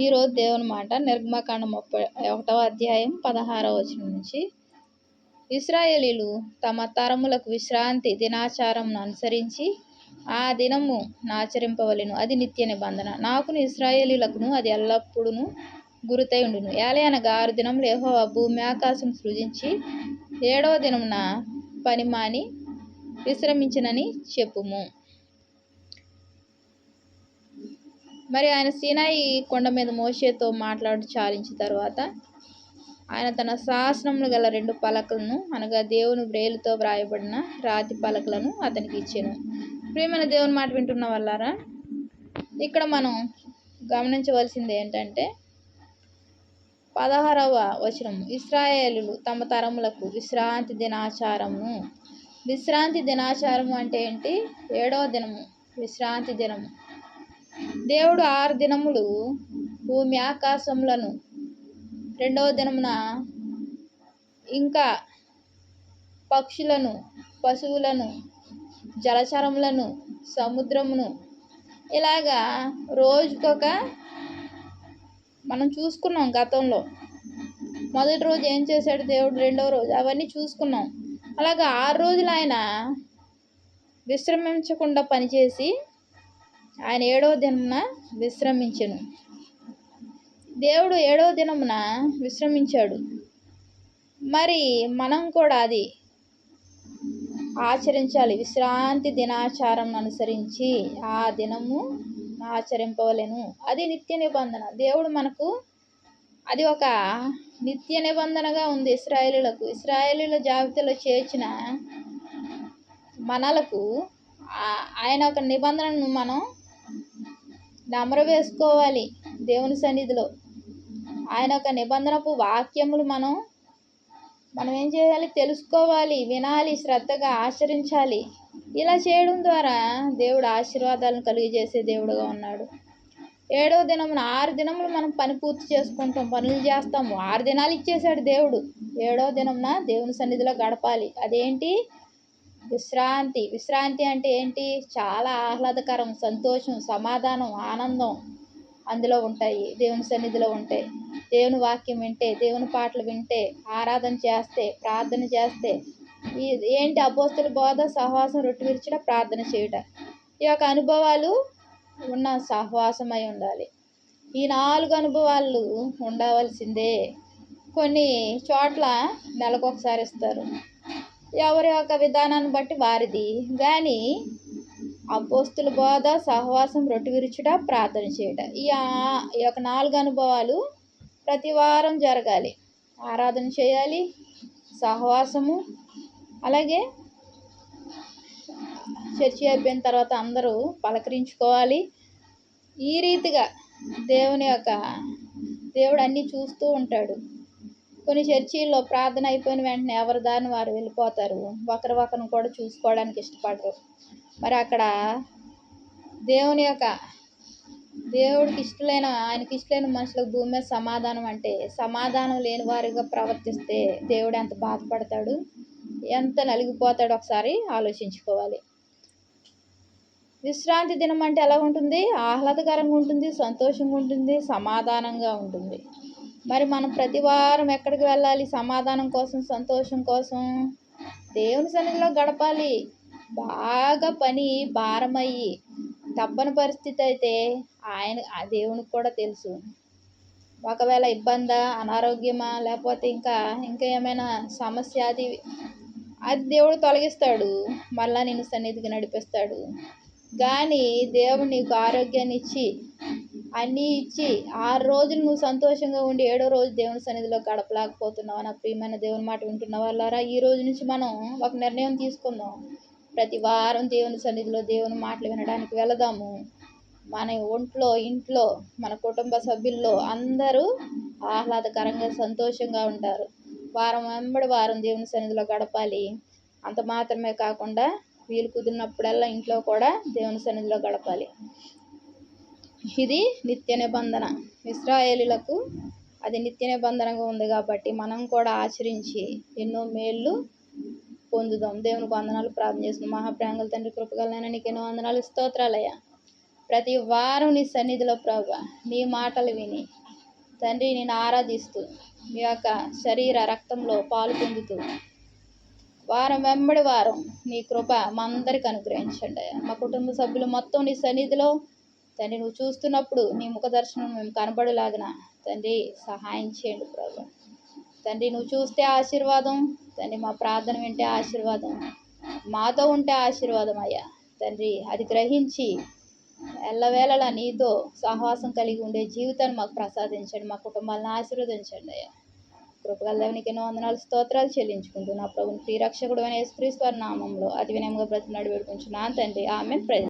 ఈరోజు దేవుని మాట నిర్గమకాండ ముప్పై ఒకటవ అధ్యాయం పదహారవ వచనం నుంచి. ఇస్రాయేలీలు తమ తరములకు విశ్రాంతి దినాచారంను అనుసరించి ఆ దినము నాచరింపవలెను అది నిత్య నిబంధన. నాకును ఇస్రాయేలీలకును అది ఎల్లప్పుడూ గురుతై ఉండును. ఏలయనగా ఆరు దినములు ఏహో భూమి ఆకాశం సృజించి ఏడవ దినమున పని మాని విశ్రమించినని చెప్పుము. మరి ఆయన సీనాయి కొండ మీద మోషేతో మాట్లాడి చాలించిన తర్వాత ఆయన తన శాసనములు గల రెండు పలకలను అనగా దేవుని బ్రేలుతో వ్రాయబడిన రాతి పలకలను అతనికి ఇచ్చాను. ప్రియమైన దేవుని మాట వింటున్న వాళ్ళారా ఇక్కడ మనం గమనించవలసింది ఏంటంటే పదహారవ వచనం ఇస్రాయేలు తమ తరములకు విశ్రాంతి దినాచారము. విశ్రాంతి దినాచారము అంటే ఏంటి? ఏడవ దినము విశ్రాంతి దినము. దేవుడు ఆరు దినములు భూమి ఆకాశములను. రెండవ దినమున ఇంకా పక్షులను పశువులను జలచరములను సముద్రమును. ఇలాగా రోజుకొక మనం చూసుకున్నాం గతంలో. మొదటి రోజు ఏం చేశాడు దేవుడు? రెండవ రోజు అవన్నీ చూసుకున్నాం. అలాగా ఆరు రోజులు ఆయన విశ్రమించకుండా పనిచేసి ఆయన ఏడవ దినమున విశ్రమించను. దేవుడు ఏడవ దినమున విశ్రమించాడు. మరి మనం కూడా అది ఆచరించాలి. విశ్రాంతి దినాచారం అనుసరించి ఆ దినము ఆచరింపవలేను. అది నిత్య నిబంధన. దేవుడు మనకు అది ఒక నిత్య నిబంధనగా ఉంది ఇస్రాయేలీలకు. ఇస్రాయేలీల జాబితాలో చేర్చిన మనలకు ఆయన ఒక నిబంధనను మనం నమ్ర వేసుకోవాలి దేవుని సన్నిధిలో. ఆయన ఒక నిబంధనపు వాక్యములు మనం మనం ఏం చేయాలి? తెలుసుకోవాలి వినాలి శ్రద్ధగా ఆచరించాలి. ఇలా చేయడం ద్వారా దేవుడు ఆశీర్వాదాలను కలిగజేసే దేవుడుగా ఉన్నాడు. ఏడవ దినమున ఆరు దినములు మనం పని పూర్తి చేసుకుంటాం పనులు చేస్తాము ఆరు దినాలు ఇచ్చేశాడు దేవుడు. ఏడవ దినమున దేవుని సన్నిధిలో గడపాలి. అదేంటి? విశ్రాంతి. విశ్రాంతి అంటే ఏంటి? చాలా ఆహ్లాదకరం సంతోషం సమాధానం ఆనందం అందులో ఉంటాయి. దేవుని సన్నిధిలో ఉంటాయి. దేవుని వాక్యం వింటే దేవుని పాటలు వింటే ఆరాధన చేస్తే ప్రార్థన చేస్తే ఈ ఏంటి అపోస్తుల బోధ సహవాసం రొట్టె విరిచిన ప్రార్థన చేయటం. ఈ యొక్క అనుభవాలు ఉన్న సహవాసమై ఉండాలి. ఈ నాలుగు అనుభవాలు ఉండవలసిందే. కొన్ని చోట్ల నెలకొకసారి ఇస్తారు. ఎవరి యొక్క విధానాన్ని బట్టి వారిది. కానీ అపోస్తుల బోధ సహవాసం రొట్టి విరుచుట ప్రార్థన చేయట. ఈ ఈ యొక్క నాలుగు అనుభవాలు ప్రతి వారం జరగాలి. ఆరాధన చేయాలి సహవాసము అలాగే చర్చి అయిపోయిన తర్వాత అందరూ పలకరించుకోవాలి. ఈ రీతిగా దేవుని యొక్క దేవుడు అన్నీ చూస్తూ ఉంటాడు. కొన్ని చర్చీల్లో ప్రార్థన అయిపోయిన వెంటనే ఎవరి దారిని వారు వెళ్ళిపోతారు. ఒకరి ఒకరిని కూడా చూసుకోవడానికి ఇష్టపడరు. మరి అక్కడ దేవుని యొక్క దేవుడికి ఇష్టమైన ఆయనకి ఇష్టమైన మనుషులకు భూమి మీద సమాధానం అంటే సమాధానం లేని వారిగా ప్రవర్తిస్తే దేవుడు ఎంత బాధపడతాడు? ఎంత నలిగిపోతాడు? ఒకసారి ఆలోచించుకోవాలి. విశ్రాంతి దినం అంటే ఎలా ఉంటుంది? ఆహ్లాదకరంగా ఉంటుంది సంతోషంగా ఉంటుంది సమాధానంగా ఉంటుంది. మరి మనం ప్రతి వారం ఎక్కడికి వెళ్ళాలి? సమాధానం కోసం సంతోషం కోసం? దేవుని సన్నిధిలో గడపాలి. బాగా పని భారమయ్యి తప్పని పరిస్థితి అయితే ఆయన ఆ దేవునికి కూడా తెలుసు. ఒకవేళ ఇబ్బందా అనారోగ్యమా లేకపోతే ఇంకా ఇంకా ఏమైనా సమస్య అది అది దేవుడు తొలగిస్తాడు. మళ్ళా నేను సన్నిధికి నడిపిస్తాడు. కానీ దేవుడు నీకు ఆరోగ్యాన్ని ఇచ్చి అన్నీ ఇచ్చి ఆరు రోజులు నువ్వు సంతోషంగా ఉండి ఏడో రోజు దేవుని సన్నిధిలో గడపలేకపోతున్నావు? నా ప్రియమైన దేవుని మాట వింటున్న వాళ్ళారా? ఈ రోజు నుంచి మనం ఒక నిర్ణయం తీసుకుందాం. ప్రతి వారం దేవుని సన్నిధిలో దేవుని మాటలు వినడానికి వెళదాము. మన ఒంట్లో ఇంట్లో మన కుటుంబ సభ్యుల్లో అందరూ ఆహ్లాదకరంగా సంతోషంగా ఉంటారు. వారం వెంబడి వారం దేవుని సన్నిధిలో గడపాలి. అంత మాత్రమే కాకుండా వీలు కుదిరినప్పుడల్లా ఇంట్లో కూడా దేవుని సన్నిధిలో గడపాలి. ఇది నిత్య నిబంధన. ఇస్రాయేలులకు అది నిత్య నిబంధనగా ఉంది కాబట్టి మనం కూడా ఆచరించి ఎన్నో మేళ్ళు పొందుదాం. దేవునికి వందనాలు ప్రార్థన చేస్తున్నాం. మహాప్రాంగుల తండ్రి కృపగలనైనా నీకు ఎన్నో వందనాలు. స్తోత్రాలయ్యా. ప్రతి వారం నీ సన్నిధిలో ప్రభు నీ మాటలు విని తండ్రి నేను ఆరాధిస్తూ మీ యొక్క శరీర రక్తంలో పాలు పొందుతూ వారం వెంబడి వారం నీ కృప మా అందరికి అనుగ్రహించండి మా కుటుంబ సభ్యులు మొత్తం నీ సన్నిధిలో తండ్రి నువ్వు చూస్తున్నప్పుడు నీ ముఖ దర్శనం మేము కనబడలాగిన తండ్రి సహాయం చేయండి ప్రభు. తండ్రి నువ్వు చూస్తే ఆశీర్వాదం తండ్రి మా ప్రార్థన వింటే ఆశీర్వాదం మాతో ఉంటే ఆశీర్వాదం అయ్యా. తండ్రి అది గ్రహించి ఎల్లవేళలా నీతో సహవాసం కలిగి ఉండే జీవితాన్ని మాకు ప్రసాదించండి మా కుటుంబాలను ఆశీర్వదించండి అయ్యా. కృపగలదేవునికి ఎన్నో వందనాలు స్తోత్రాలు చెల్లించుకుంటూ నా ప్రభుని శ్రీరక్షకుడు అనే యేసుక్రీస్తు వారి నామంలో అతి వినయంగా బ్రతినాడు వేడుకుంటున్నాను తండ్రి ఆమె ప్రజ